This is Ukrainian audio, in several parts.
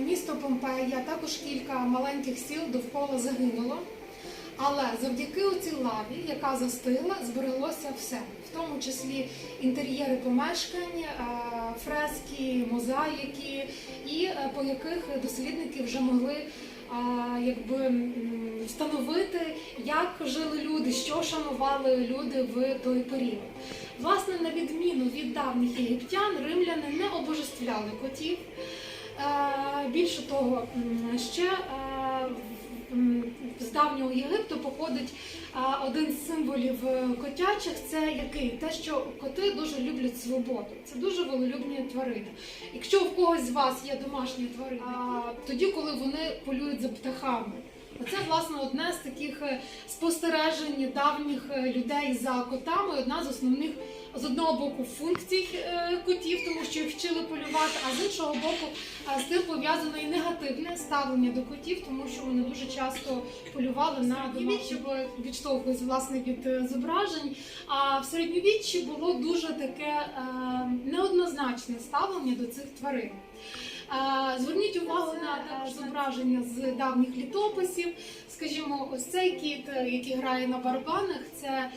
місто Помпея, також кілька маленьких сіл довкола загинуло. Але завдяки цій лаві, яка застигла, збереглося все, в тому числі інтер'єри помешкань, е, фрески, мозаїки, і е, по яких дослідники вже могли е, якби встановити, як жили люди, що шанували люди в той період. Власне, на відміну від давніх єгиптян, римляни не обожествляли котів. Більше того, ще з давнього Єгипту походить один з символів е, котячих. Це який? Те, що коти дуже люблять свободу. Це дуже волелюбні тварини. Якщо в когось з вас є домашні тварини, тоді, коли вони полюють за птахами. Оце власне одне з таких е, спостережень давніх е, людей за котами. Одна з основних з одного боку функцій е, котів, тому що їх вчили полювати, а з іншого боку з тим пов'язано і негативне ставлення до котів, тому що вони дуже часто полювали на домашні відштовхуюсь власне від зображень. А в середньовіччі було дуже таке неоднозначне ставлення до цих тварин. Зверніть увагу на зображення з давніх літописів. Скажімо, ось цей кіт, е, який грає на барабанах, це е,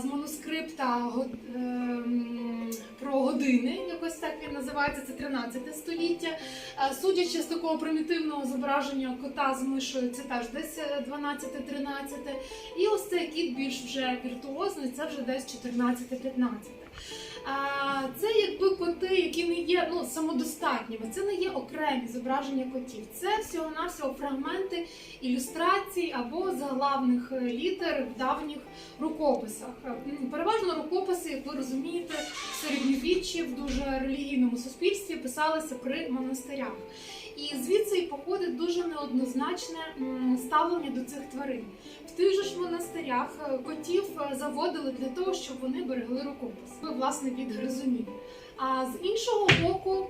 з манускрипта ем, про години, якось так він називається, це 13 століття. Е, Судячи з такого примітивного зображення кота з мишою, це теж десь е, 12-13. І ось цей кіт більш вже віртуозний, це вже десь 14-15. Це якби коти, які не є ну, самодостатніми, це не є окремі зображення котів. Це всього-навсього фрагменти ілюстрацій або заглавних е, літер в давніх рукописах. Е, Переважно рукописи, як ви розумієте, в середньовіччі в дуже релігійному суспільстві писалися при монастирях. І звідси і походить дуже неоднозначне ставлення до цих тварин. В тих же ж монастирях е, котів е, заводили для того, щоб вони берегли рукопис, власне, від гризунів. А з іншого боку,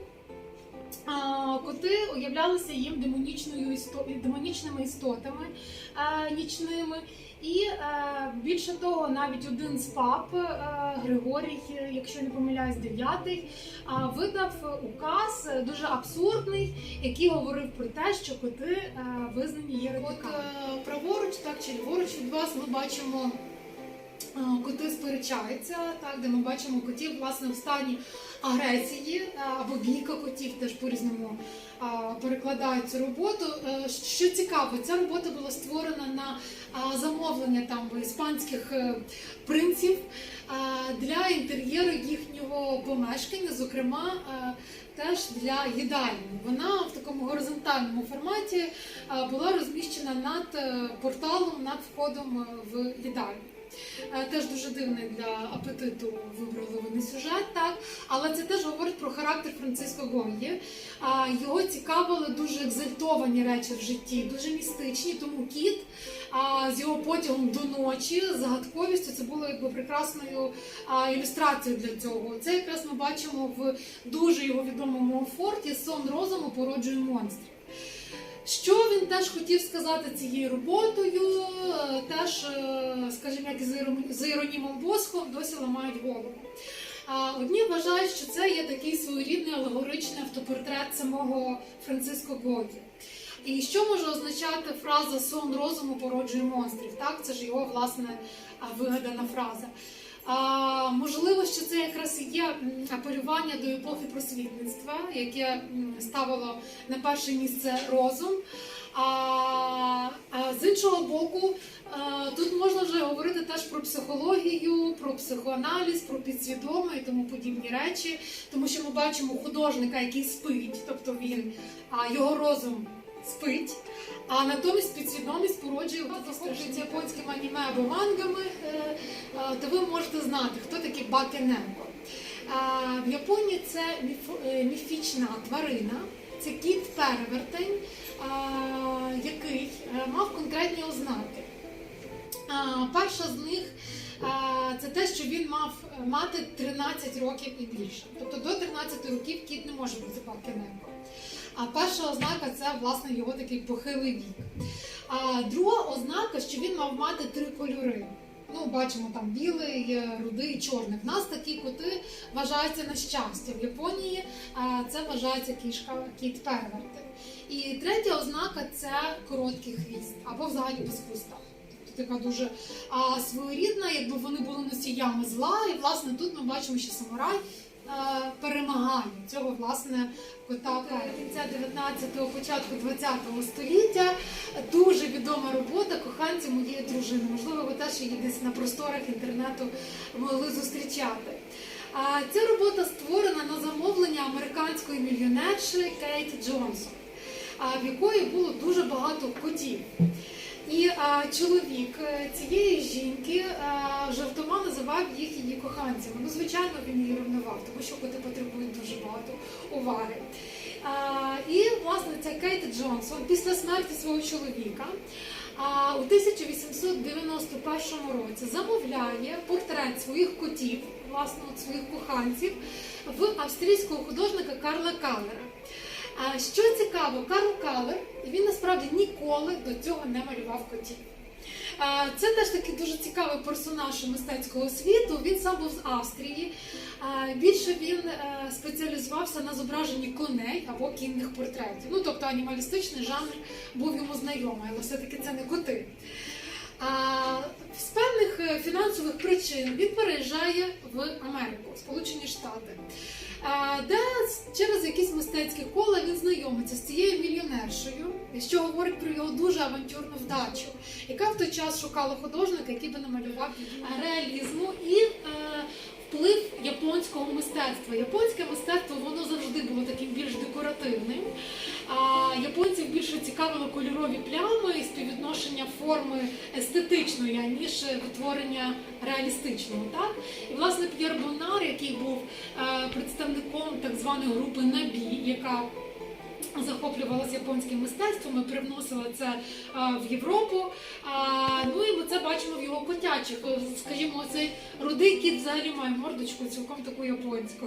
коти уявлялися їм демонічною демонічними істотами е, нічними. І е, більше того, навіть один з пап, е, Григорій, якщо не помиляюсь, дев'ятий, видав указ дуже абсурдний, який говорив про те, що коти визнані є радикалами. От праворуч, так чи ліворуч від вас, ми бачимо. Коти сперечаються, так, де ми бачимо котів власне в стані агресії або бійка котів теж по-різному е, перекладають цю роботу. Е, Що цікаво, ця робота була створена на замовлення там іспанських е, принців для інтер'єру їхнього помешкання, зокрема. Теж для їдальні. Вона в такому горизонтальному форматі була розміщена над е, порталом, над входом в їдальню. Е, Теж дуже дивний для апетиту вибрали вони сюжет, так але це теж говорить про характер Франциско Гонгі. А, Його цікавили дуже екзальтовані речі в житті, дуже містичні. Тому кіт з його потягом до ночі, загадковістю, це було якби прекрасною ілюстрацією для цього. Це якраз ми бачимо в дуже його відомому форті Сон розуму породжує монстрів. Що він теж хотів сказати цією роботою, е, теж, е, скажімо, як з Іро- з Іронімом Босхом досі ламають голову. Одні вважають, що це є такий своєрідний алегоричний автопортрет самого Франциско Годі. І що може означати фраза сон розуму породжує монстрів? Так, це ж його власне вигадана фраза. А, можливо, що це якраз є апелювання до епохи просвітництва, яке ставило на перше місце розум. А, а з іншого боку, а, тут можна вже говорити теж про психологію, про психоаналіз, про підсвідоме і тому подібні речі, тому що ми бачимо художника, який спить, тобто він а, його розум спить. А натомість підсвідомість породжує захоплюється японським аніме або мангами, е, е, то ви можете знати, хто такий Бакененко. В Японії це е, міфічна тварина, це кіт-перевертень, який мав конкретні ознаки. Перша з них це те, що він мав мати 13 років і більше. Тобто до 13 років кіт не може бути Бакененко. А перша ознака це власне його такий похилий вік. А друга ознака, що він мав мати три кольори. Ну, бачимо там білий, рудий, чорний. В нас такі коти вважаються на щастя. В Японії це вважається кішка кіт переверти. І третя ознака це короткий хвіст або взагалі без хвоста. Тобто така дуже а, своєрідна, якби вони були носіями зла. І власне тут ми бачимо, що самурай е, перемагає цього власне кота кінця 19-го, початку 20-го століття. Дуже відома робота коханці моєї дружини. Можливо, ви теж її десь на просторах інтернету могли зустрічати. А, Ця робота створена на замовлення американської мільйонерші Кейт Джонсон, в якої було дуже багато котів. І а, чоловік е, цієї жінки а, жартома називав їх її коханцями. Ну, звичайно, він її ревнував, тому що коти потребують дуже багато уваги. А, і власне ця Кейт Джонсон після смерті свого чоловіка а, у 1891 році замовляє портрет своїх котів, власне, своїх коханців, в австрійського художника Карла Каллера. А що цікаво, Карл Калер, він насправді ніколи до цього не малював котів. Це теж такий дуже цікавий персонаж мистецького світу. Він сам був з Австрії. Більше він е, спеціалізувався на зображенні коней або кінних портретів. Ну тобто анімалістичний жанр був йому знайомий, але все-таки це не коти. З певних е, фінансових причин він переїжджає в Америку, Сполучені Штати, де через якісь мистецькі кола він знайомиться з цією мільйонершою, що говорить про його дуже авантюрну вдачу, яка в той час шукала художника, який би намалював реалізму і е, вплив японського мистецтва. Японське мистецтво воно завжди було таким більш декоративним. А японців більше цікавили кольорові плями і співвідношення форми естетичної, ніж витворення реалістичного. Так? І власне П'єр Бонар, який був е, представником так званої групи Набі, яка захоплювалася японським мистецтвом і привносила це е, в Європу. А, ну і ми це бачимо в його котячих. Е, Скажімо, цей рудий кіт взагалі має мордочку цілком таку японську.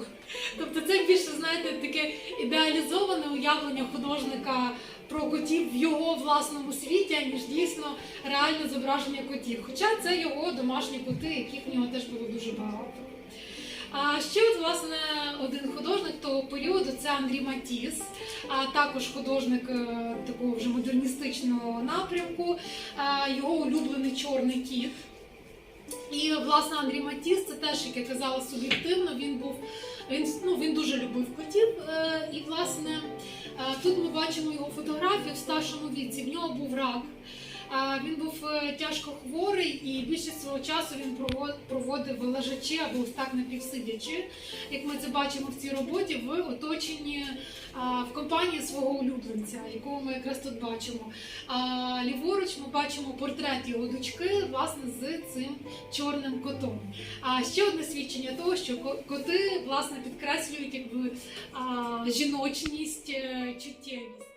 Тобто це більше, знаєте, таке ідеалізоване уявлення художника про котів в його власному світі, ніж дійсно реальне зображення котів. Хоча це його домашні коти, яких в нього теж було дуже багато. А ще от, власне один художник того періоду це Андрій Матіс, а також художник е, такого вже модерністичного напрямку. Його улюблений чорний кіт. І власне Андрій Матіс, це теж, як я казала, суб'єктивно. Він був він, ну, він дуже любив котів. Е, І власне е, тут ми бачимо його фотографію в старшому віці. В нього був рак. Він був е, тяжко хворий і більшість свого часу він прово- проводив лежачи або ось так напівсидячи, як ми це бачимо в цій роботі, в оточенні в компанії свого улюбленця, якого ми якраз тут бачимо. А ліворуч ми бачимо портрет його дочки, власне, з цим чорним котом. А ще одне свідчення того, що ко- коти власне підкреслюють якби жіночність, е, чуттєвість.